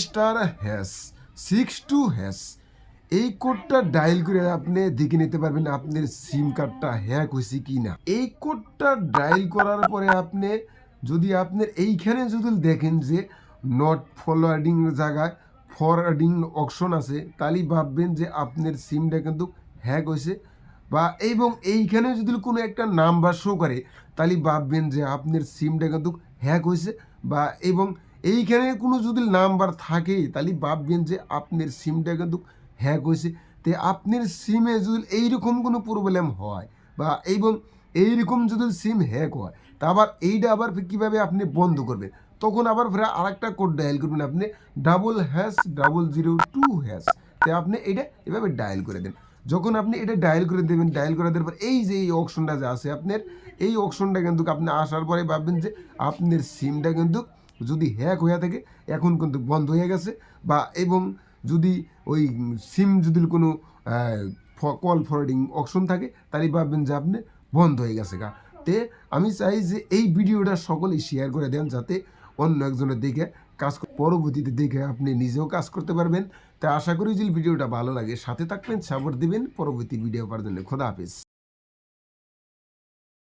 Star hash six two hash. এই কোডটা dial করে আপনি দেখে নিতে পারবেন আপনার সিম কার্ডটা হ্যাক হয়েছে কি না এই কোডটা ডায়াল করার পরে আপনি যদি আপনার এইখানে যদি দেখেন যে নট ফরওয়ার্ডিং জায়গায় ফরওয়ার্ডিং অপশন আছে তাহলেই ভাববেন যে আপনার সিমটা কিন্তু হ্যাক হয়েছে। বা এবং এইখানে যদি কোনো একটা নাম্বার শো করে, তাহলে ভাববেন যে আপনার সিমটা কিন্তু হ্যাক হয়েছে। বা এবং এইখানে কোনো যদি নাম্বার থাকে, তাহলে ভাববেন যে আপনার সিমটা কিন্তু হ্যাক হয়েছে। তে আপনার সিমে যদি এইরকম কোনো প্রবলেম হয় বা এবং এইরকম যদি সিম হ্যাক হয়, তা আবার এইটা আবার কীভাবে আপনি বন্ধ করবেন? তখন আবার ফের আরেকটা কোড ডায়াল করবেন আপনি double hash double zero two hash তে আপনি এটা এভাবে ডায়াল করে দেন। যখন আপনি এটা ডায়াল করে দেবেন ডায়াল করে দেওয়ার পর এই যে এই অপশনটা যে আছে আপনার, এই অপশনটা কিন্তু আপনি আসার পরে ভাববেন যে আপনার সিমটা কিন্তু যদি হ্যাক হয়ে থাকে, এখন কিন্তু বন্ধ হয়ে গেছে। বা এবং যদি ওই সিম যদি কোনো কল ফরওয়ার্ডিং অপশন থাকে, তাহলে ভাববেন যে আপনি বন্ধ হয়ে গেছে গা। তে আমি চাই যে এই ভিডিওটা সকলেই শেয়ার করে দেন, যাতে অন্য একজনের দেখে কাজ পরবর্তীতে দেখে আপনি নিজেও কাজ করতে পারবেন। তাই আশা করি যদি ভিডিওটা ভালো লাগে। সাথে থাকবেন সাপোর্ট দিবেন। পরবর্তী ভিডিও পাওয়ার জন্য খোদা হাফিজ।